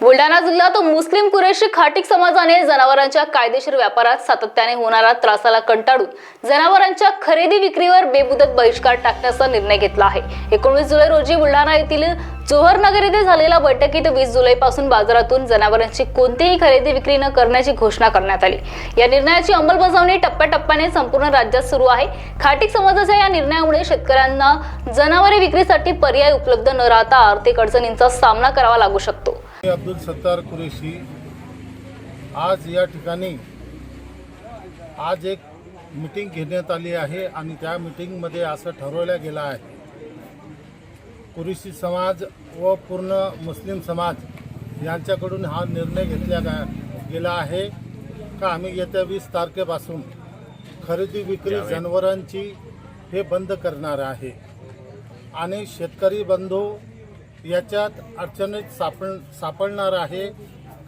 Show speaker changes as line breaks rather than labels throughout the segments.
बुलढाणा जिल्ह्यात मुस्लिम कुरेशी खाटिक समाजाने जनावरांच्या कायदेशीर व्यापारात सातत्याने होणारा त्रासाला कंटाळून जनावरांच्या खरेदी विक्रीवर बेमुदत बहिष्कार टाकण्याचा निर्णय घेतला आहे. एकोणवीस जुलै रोजी बुलढाणा येथील जोहर नगर येथे झालेल्या बैठकीत वीस जुलैपासून बाजारातून जनावरांची कोणतीही खरेदी विक्री न करण्याची घोषणा करण्यात आली. या निर्णयाची अंमलबजावणी टप्प्याटप्प्याने संपूर्ण राज्यात सुरू आहे. खाटिक समाजाच्या या निर्णयामुळे शेतकऱ्यांना जनावरे विक्रीसाठी पर्याय उपलब्ध न राहता आर्थिक अडचणींचा सामना करावा लागू शकतो.
अब्दुल सत्तार कुरेशी आज या ठिकाणी आज एक मीटिंग घेण्यात आली आहे आणि त्या मीटिंगमध्ये असं ठरवलं गेलं आहे. कुरेशी समाज व पूर्ण मुस्लिम समाज यांच्याकडून हा निर्णय घेतला गा गेला आहे. का आम्ही येत्या वीस तारखेपासून खरेदी विक्री जनावरांची हे बंद करणार आहे. आणि शेतकरी बंधू याच्यात अडचणीत सापड सापडणार आहे.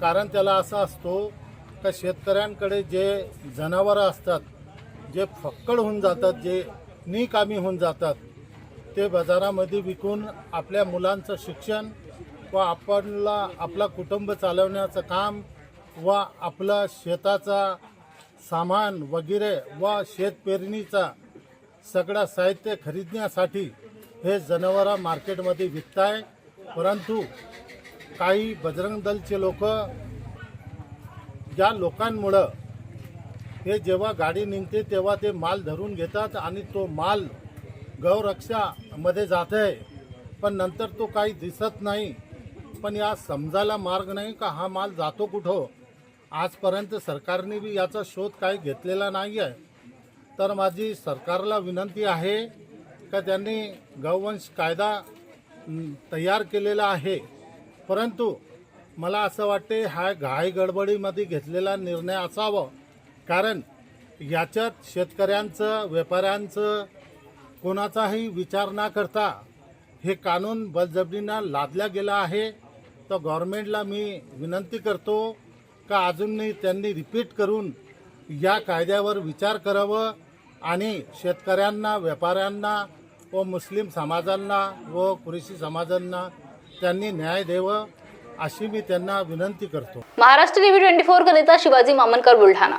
कारण त्याला असं असतो का शेतकऱ्यांकडे जे जनावरं असतात जे फक्कड होऊन जातात जे निकामी होऊन जातात ते बाजारामध्ये विकून आपल्या मुलांचं शिक्षण व आपणला आपला कुटुंब चालवण्याचं काम व आपलं शेताचा सामान वगैरे व शेतपेरणीचा सगळं साहित्य खरीदण्यासाठी हे जनावरं मार्केटमध्ये विकताय. परंतु काही बजरंग दलचे लोक ज्या लोकांमुळं हे जेव्हा गाडी निघते तेव्हा ते माल धरून घेतात आणि तो माल गौरक्षामध्ये जात. आहे पण नंतर तो काही दिसत नाही. पण या समजायला मार्ग नाही का हा माल जातो कुठं? आजपर्यंत सरकारने बी याचा शोध काही घेतलेला नाही आहे तर माझी सरकारला विनंती आहे का त्यांनी गौवंश कायदा तयार केलेला आहे. परंतु मला असं वाटते हा घाई गडबडीमध्ये घेतलेला निर्णय असावा. कारण याच्यात शेतकऱ्यांचं व्यापाऱ्यांचं कोणाचाही विचार न करता हे कानून बळजबरीनं लादला गेला आहे. तर गव्हर्मेंटला मी विनंती करतो का अजूनही त्यांनी रिपीट करून या कायद्यावर विचार करावं आणि शेतकऱ्यांना व्यापाऱ्यांना व मुस्लिम समाजांना व कुरेशी समाजांना त्यांनी न्याय द्यावं अशी मी त्यांना विनंती करतो.
महाराष्ट्र टीव्ही ट्वेंटी फोर करिता शिवाजी मामनकर बुलढाणा.